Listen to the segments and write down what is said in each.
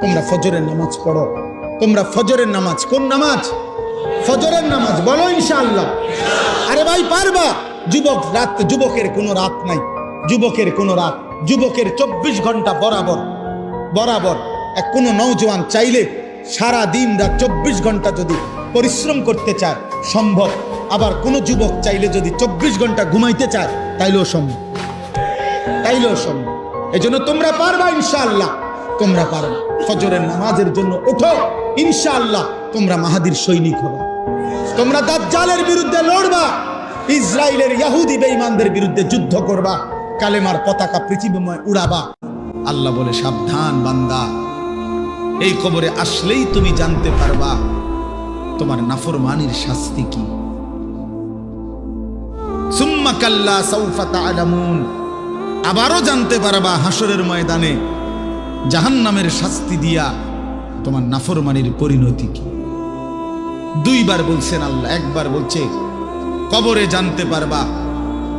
তোমরা ফজরের নামাজ পড়ো। তোমরা ফজরের নামাজ কোন নামাজ? ফজরের নামাজ বলো ইনশাআল্লাহ। আরে ভাই, পারবা? যুবক রাত, যুবকের কোনো রাত নাই। যুবকের কোনো রাত। যুবকের চব্বিশ ঘণ্টা বরাবর। বরাবর। এক কোনো নৌজওয়ান চাইলে সারা দিন রাত চব্বিশ ঘণ্টা যদি পরিশ্রম করতে চায়, সম্ভব। আবার কোনো যুবক চাইলে যদি চব্বিশ ঘণ্টা ঘুমাইতে চায়, তাইলেও সম্ভব। তাইলেও সম্ভব। এই জন্য তোমরা পারবা ইনশাআল্লাহ। তোমরা পারবা ফজরের নামাজের জন্য ওঠো। ইনশাআল্লাহ তোমরা মাহাদির সৈনিক হবে। তোমরা দাজ্জালের বিরুদ্ধে লড়বা। ইসরায়েলের ইয়াহুদি বেঈমানদের বিরুদ্ধে যুদ্ধ করবা। কালেমার পতাকা পৃথিবীময় উড়াবা। আল্লাহ বলে, সাবধান বান্দা। এই কবরে আসলেই তুমি জানতে পারবা তোমার নাফরমানির শাস্তি কি। সুম্মা কাল্লা সাউফা তাআলামুন। আবারও জানতে পারবা হাসরের ময়দানে জাহান্নামের শাস্তি দিয়া তোমার নাফরমানির পরিণতি কি? দুইবার বলছেন আল্লাহ, একবার বলছে, কবরে জানতে পারবা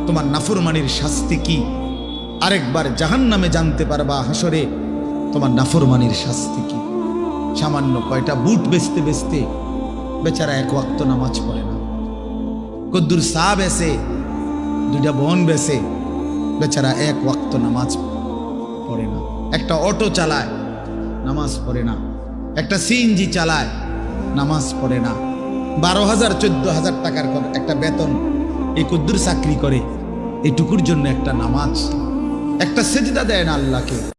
তোমার নাফরমানির শাস্তি কি? আরেকবার জাহান্নামে জানতে পারবা হাসরে তোমার নাফরমানির শাস্তি কি? সামান্য কয়টা বুট বেচতে বেচতে বেচারা এক ওয়াক্ত নামাজ পড়ে না। কদ্দুর সা বেসে দুইটা বন বেসে বেচারা এক ওয়াক্ত নামাজ পড়ে না। একটা অটো চালায়, নামাজ পড়ে না। একটা সিএনজি চালায়, নামাজ পড়ে না। বারো হাজার, চোদ্দ হাজার টাকার কর- একটা বেতন, এই কদ্দুর চাকরি করে, এটুকুর জন্য একটা নামাজ। একটা সেজদা দেয় না আল্লাহকে।